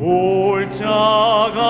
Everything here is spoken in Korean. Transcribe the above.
올 자가